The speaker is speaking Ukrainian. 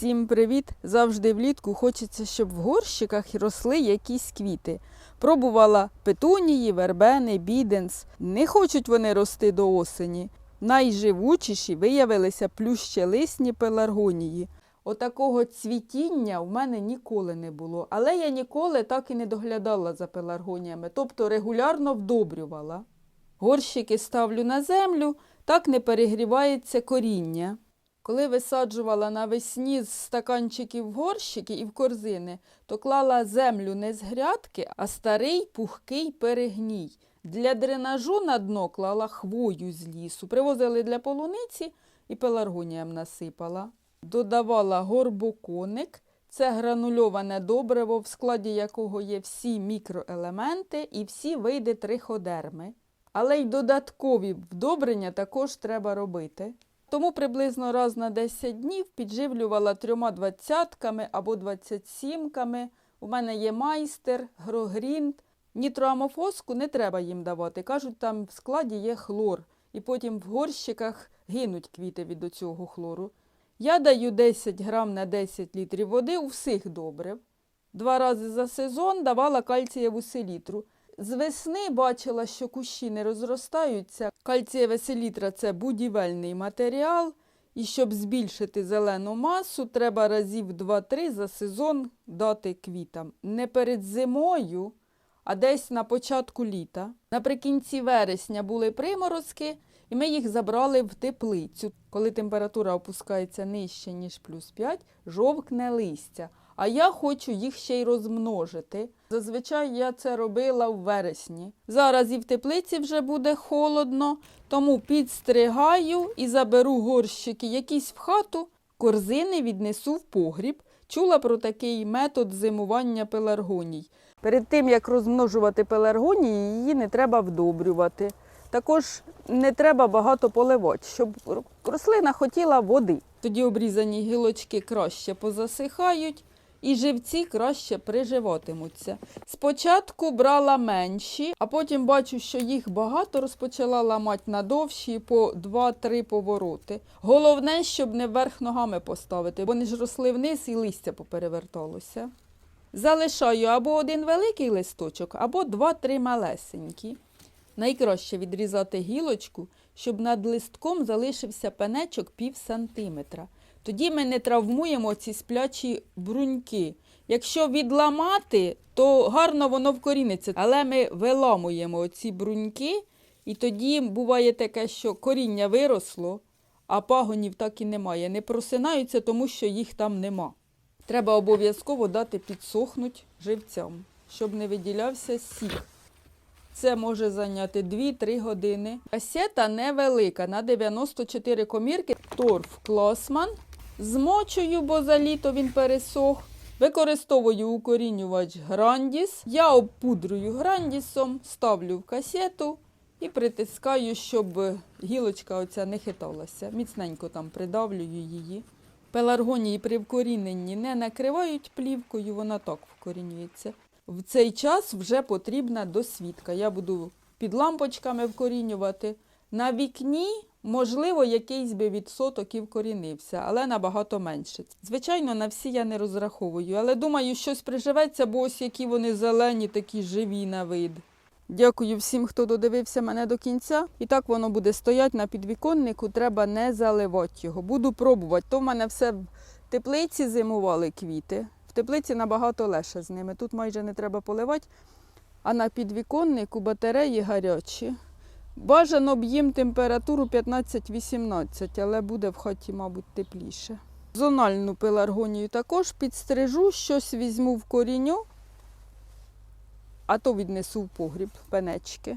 Всім привіт! Завжди влітку хочеться, щоб в горщиках росли якісь квіти. Пробувала петунії, вербени, біденс. Не хочуть вони рости до осені. Найживучіші виявилися плющелисні пеларгонії. Отакого цвітіння в мене ніколи не було, але я ніколи так і не доглядала за пеларгоніями, тобто регулярно вдобрювала. Горщики ставлю на землю, так не перегрівається коріння. Коли висаджувала навесні з стаканчиків в горщики і в корзини, то клала землю не з грядки, а старий пухкий перегній. Для дренажу на дно клала хвою з лісу. Привозили для полуниці і пеларгоніям насипала. Додавала горбоконик. Це гранульоване добриво, в складі якого є всі мікроелементи і всі види триходерми. Але й додаткові вдобрення також треба робити. Тому приблизно раз на 10 днів підживлювала трьома двадцятками або двадцятсімками. У мене є майстер, грогрінт. Нітроамофоску не треба їм давати. Кажуть, там в складі є хлор. І потім в горщиках гинуть квіти від цього хлору. Я даю 10 грам на 10 літрів води у всіх добрив. Два рази за сезон давала кальцієву селітру. З весни бачила, що кущі не розростаються. Кальцієва селітра це будівельний матеріал, і щоб збільшити зелену масу, треба разів 2-3 за сезон дати квітам. Не перед зимою, а десь на початку літа. Наприкінці вересня були приморозки, і ми їх забрали в теплицю. Коли температура опускається нижче, ніж плюс 5, жовкне листя. А я хочу їх ще й розмножити. Зазвичай я це робила в вересні. Зараз і в теплиці вже буде холодно, тому підстригаю і заберу горщики якісь в хату, корзини віднесу в погріб. Чула про такий метод зимування пеларгоній. Перед тим, як розмножувати пеларгонії, її не треба вдобрювати. Також не треба багато поливати, щоб рослина хотіла води. Тоді обрізані гілочки краще позасихають і живці краще приживатимуться. Спочатку брала менші, а потім бачу, що їх багато, розпочала ламати на довші по 2-3 повороти. Головне, щоб не вверх ногами поставити, бо вони ж росли вниз і листя попереверталося. Залишаю або один великий листочок, або два-три малесенькі. Найкраще відрізати гілочку, щоб над листком залишився пенечок пів сантиметра. Тоді ми не травмуємо ці сплячі бруньки. Якщо відламати, то гарно воно вкоріниться, але ми виламуємо ці бруньки, і тоді буває таке, що коріння виросло, а пагонів так і немає. Не просинаються, тому що їх там нема. Треба обов'язково дати підсохнуть живцям, щоб не виділявся сік. Це може зайняти 2-3 години. Касета невелика, на 94 комірки. Торф Клосман. Змочую, бо за літо він пересох. Використовую укорінювач Грандіс. Я обпудрую грандісом, ставлю в касету і притискаю, щоб гілочка оця не хиталася. Міцненько там придавлюю її. Пеларгонії при вкоріненні не накривають плівкою, вона так вкорінюється. В цей час вже потрібна досвідка. Я буду під лампочками вкорінювати. На вікні, можливо, якийсь би відсоток і вкорінився, але набагато менше. Звичайно, на всі я не розраховую, але думаю, щось приживеться, бо ось які вони зелені, такі живі на вид. Дякую всім, хто додивився мене до кінця. І так воно буде стояти на підвіконнику, треба не заливати його. Буду пробувати. То в мене все в теплиці зимували квіти. В теплиці набагато легше з ними. Тут майже не треба поливати, а на підвіконнику батареї гарячі. Бажано б їм температуру 15-18, але буде в хаті, мабуть, тепліше. Зональну пеларгонію також підстрижу, щось візьму в коріню, а то віднесу в погріб пенечки.